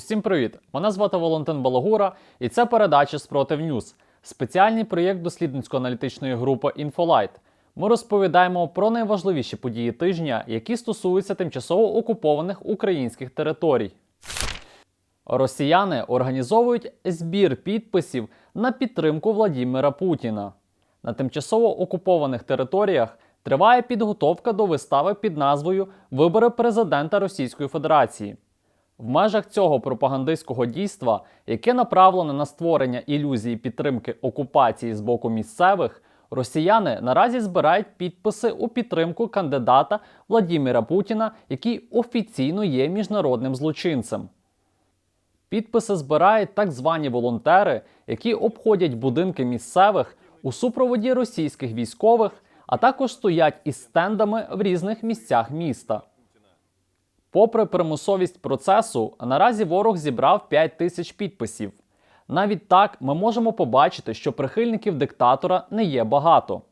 Усім привіт! Мене звати Валентин Балагура, і це передача Спротив Ньюз, спеціальний проєкт дослідницько-аналітичної групи Інфолайт. Ми розповідаємо про найважливіші події тижня, які стосуються тимчасово окупованих українських територій. Росіяни організовують збір підписів на підтримку Владімира Путіна. На тимчасово окупованих територіях триває підготовка до вистави під назвою Вибори президента Російської Федерації. В межах цього пропагандистського дійства, яке направлене на створення ілюзії підтримки окупації з боку місцевих, росіяни наразі збирають підписи у підтримку кандидата Владіміра Путіна, який офіційно є міжнародним злочинцем. Підписи збирають так звані волонтери, які обходять будинки місцевих у супроводі російських військових, а також стоять із стендами в різних місцях міста. Попри примусовість процесу, наразі ворог зібрав 5 тисяч підписів. Навіть так ми можемо побачити, що прихильників диктатора не є багато.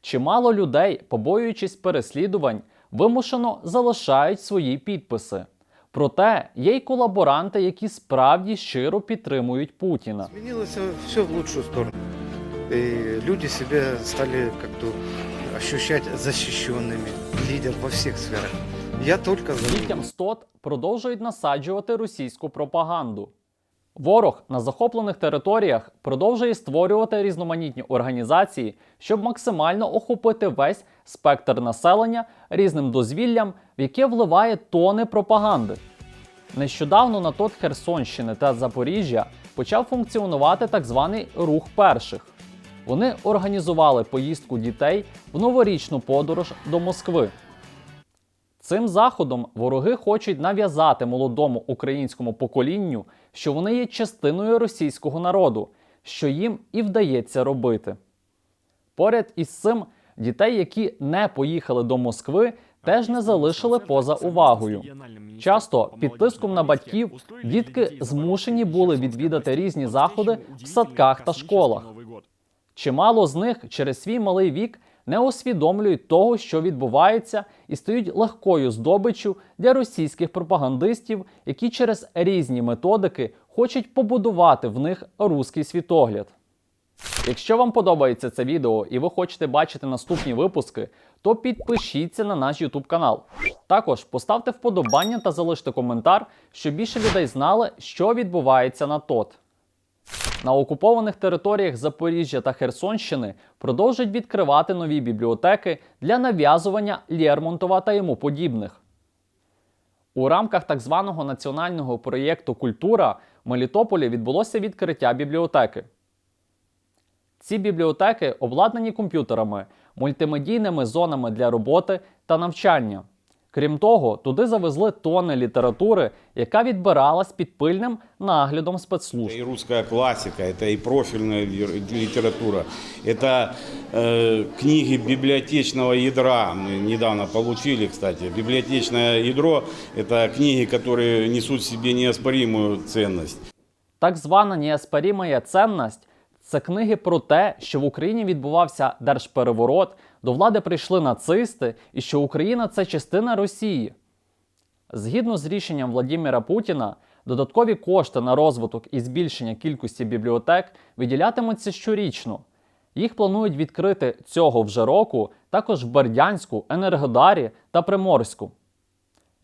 Чимало людей, побоюючись переслідувань, вимушено залишають свої підписи. Проте є й колаборанти, які справді щиро підтримують Путіна. Изменилось все в лучшую сторону. И люди себя стали как-то ощущать защищенными. Лидер во всех сферах. Я только за. Дітям СТОТ продовжують насаджувати російську пропаганду. Ворог на захоплених територіях продовжує створювати різноманітні організації, щоб максимально охопити весь спектр населення різним дозвіллям, в яке вливає тони пропаганди. Нещодавно на ТОТ Херсонщини та Запоріжжя почав функціонувати так званий рух перших. Вони організували поїздку дітей в новорічну подорож до Москви. Цим заходом вороги хочуть нав'язати молодому українському поколінню, що вони є частиною російського народу, що їм і вдається робити. Поряд із цим дітей, які не поїхали до Москви, теж не залишили поза увагою. Часто під тиском на батьків дітки змушені були відвідати різні заходи в садках та школах. Чимало з них через свій малий вік не усвідомлюють того, що відбувається, і стають легкою здобиччю для російських пропагандистів, які через різні методики хочуть побудувати в них руський світогляд. Якщо вам подобається це відео і ви хочете бачити наступні випуски, то підпишіться на наш YouTube канал. Також поставте вподобання та залиште коментар, щоб більше людей знали, що відбувається на ТОТ. На окупованих територіях Запоріжжя та Херсонщини продовжують відкривати нові бібліотеки для нав'язування Лєрмонтова та йому подібних. У рамках так званого національного проєкту Культура в Мелітополі відбулося відкриття бібліотеки. Ці бібліотеки обладнані комп'ютерами, мультимедійними зонами для роботи та навчання. Крім того, туди завезли тони літератури, яка відбиралась під пильним наглядом Это спецслужб. и русская классика, это и профильная лир- литература, это э, книги библиотечного ядра. Мы недавно получили, кстати. Библиотечное ядро – это книги, которые несут в себе неоспоримую ценность. Так звана неоспорімая ценність це книги про те, що в Україні відбувався держпереворот, до влади прийшли нацисти і що Україна це частина Росії. Згідно з рішенням Владіміра Путіна, додаткові кошти на розвиток і збільшення кількості бібліотек виділятимуться щорічно. Їх планують відкрити цього вже року також в Бердянську, Енергодарі та Приморську.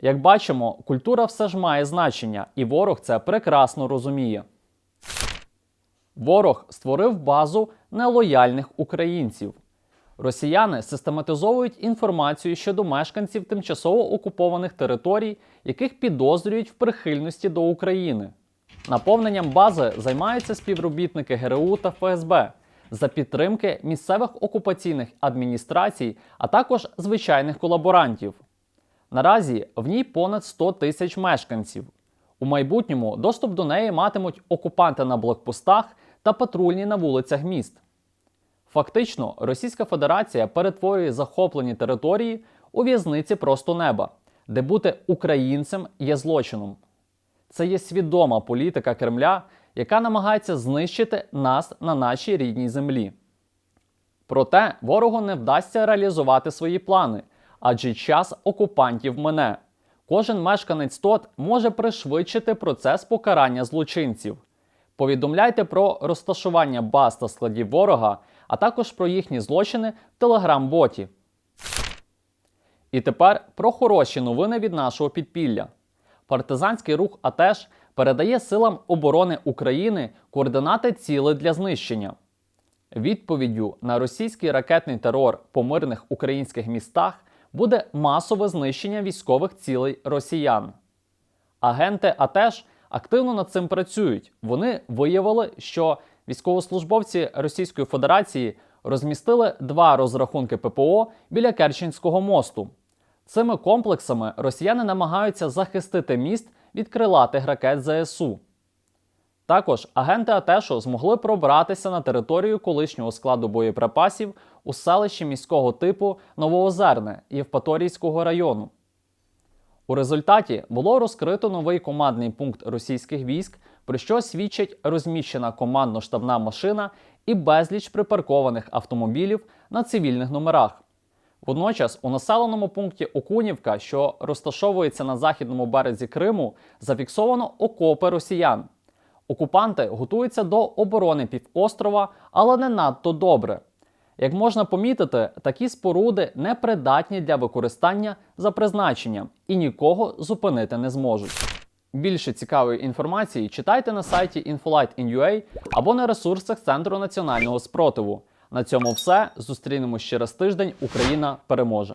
Як бачимо, культура все ж має значення, і ворог це прекрасно розуміє. Ворог створив базу нелояльних українців. Росіяни систематизовують інформацію щодо мешканців тимчасово окупованих територій, яких підозрюють в прихильності до України. Наповненням бази займаються співробітники ГРУ та ФСБ за підтримки місцевих окупаційних адміністрацій, а також звичайних колаборантів. Наразі в ній понад 100 тисяч мешканців. У майбутньому доступ до неї матимуть окупанти на блокпостах та патрульні на вулицях міст. Фактично, Російська Федерація перетворює захоплені території у в'язниці просто неба, де бути українцем є злочином. Це є свідома політика Кремля, яка намагається знищити нас на нашій рідній землі. Проте ворогу не вдасться реалізувати свої плани, адже час окупантів мине. Кожен мешканець ТОТ може пришвидшити процес покарання злочинців. Повідомляйте про розташування баз та складів ворога, а також про їхні злочини в телеграм-боті. І тепер про хороші новини від нашого підпілля. Партизанський рух АТЕШ передає силам оборони України координати цілей для знищення. Відповіддю на російський ракетний терор по мирних українських містах буде масове знищення військових цілей росіян. Агенти АТЕШ активно над цим працюють. Вони виявили, що військовослужбовці Російської Федерації розмістили два розрахунки ППО біля Керченського мосту. Цими комплексами росіяни намагаються захистити міст від крилатих ракет ЗСУ. Також агенти АТЕШу змогли пробратися на територію колишнього складу боєприпасів у селищі міського типу Новоозерне Євпаторійського району. У результаті було розкрито новий командний пункт російських військ, про що свідчить розміщена командно-штабна машина і безліч припаркованих автомобілів на цивільних номерах. Водночас у населеному пункті Окунівка, що розташовується на західному березі Криму, зафіксовано окопи росіян. Окупанти готуються до оборони півострова, але не надто добре. Як можна помітити, такі споруди не придатні для використання за призначенням і нікого зупинити не зможуть. Більше цікавої інформації читайте на сайті Infolight.in.ua або на ресурсах Центру національного спротиву. На цьому все. Зустрінемось через тиждень. Україна переможе.